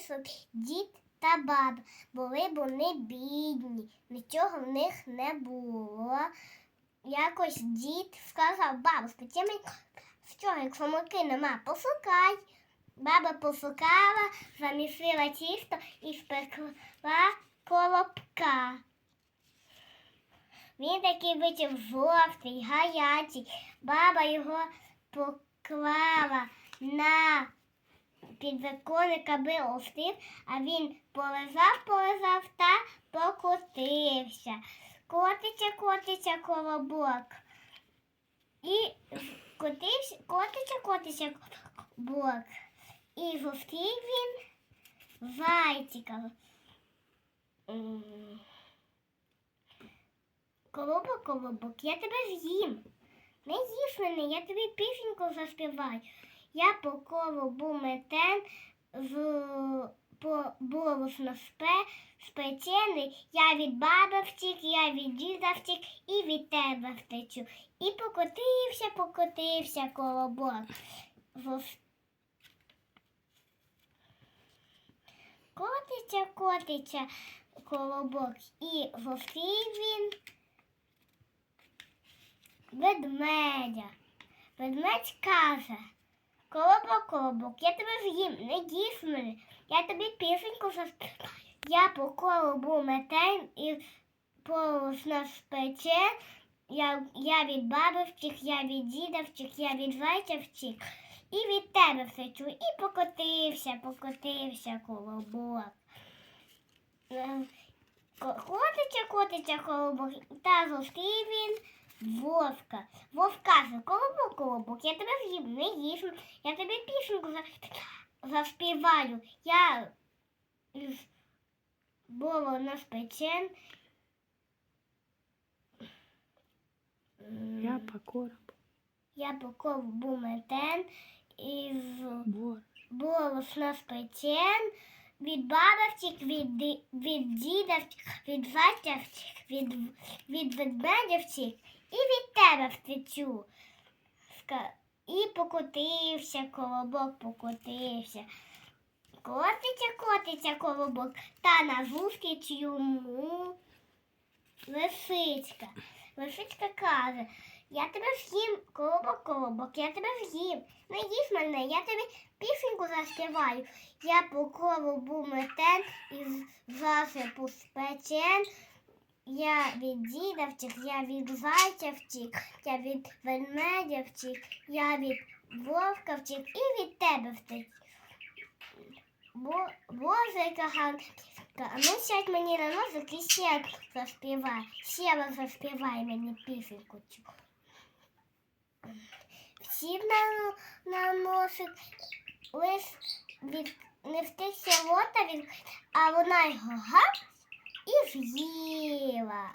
собі дід та баба. Були вони бідні, нічого в них не було. Якось дід сказав, бабу, спеці мені що, якщо муки нема, посукай. Баба посукала, замісила тісто і спекла колобка. Він такий витяг жовтий, гарячий. Баба його поклала на підвиконник, аби остив, а він полежав, полежав та покотився. Котиться, котиться колобок. І котився, котиться, котиться колобок. І зустрів він зайчика. Колобок, колобок, я тебе з'їм. Не їж мене, я тобі пісеньку заспіваю. Я по колобу метен з по болосно спе, спечений. Я від баби втік, я від діда втік і від тебе втечу. І покотився, покотився колобок. Котиться, котиться колобок. І зустрів він ведмедя. Ведмедь каже, колобок, колобок, я тебе з'їм, не мене. Я тобі пісеньку заспіваю. Я по колобу метен і полосно спече. Я, я від баби втік, я від діда втік, я від зайця втік. І від тебе втечу. І покотився, покотився колобок. Е, ко- Котиться, котиться колобок, та зустрів він вовка. Вовк каже, колобок, колобок, я тебе з'їм, не їж, я тобі пісеньку за- заспіваю. Я було на спечен. Я по короб. я по колобу метен із Бор. Болос нас печен, від баби втік, від, від діда втік, від втік, від, від ведмедя втік і від тебе втечу. І покотився колобок, покотився. Котиться, котиться колобок, та назустріч йому лисичка. Лисичка каже, я тебе з'їм, колобок, колобок, я тебе з'їм. Не їж мене, я тобі пісеньку заспіваю. Я по колобу метен із засипу спечен. Я від діда втік, я від зайця втік, я від ведмедя втік, я від вовка втік і від тебе втік. Бо, Боже, яка. А ну сядь мені на носик і ще заспівай. Раз заспівай мені пісеньку. Сів на, на носик, лиш від, не встигся рота, від, а вона його гап і з'їла.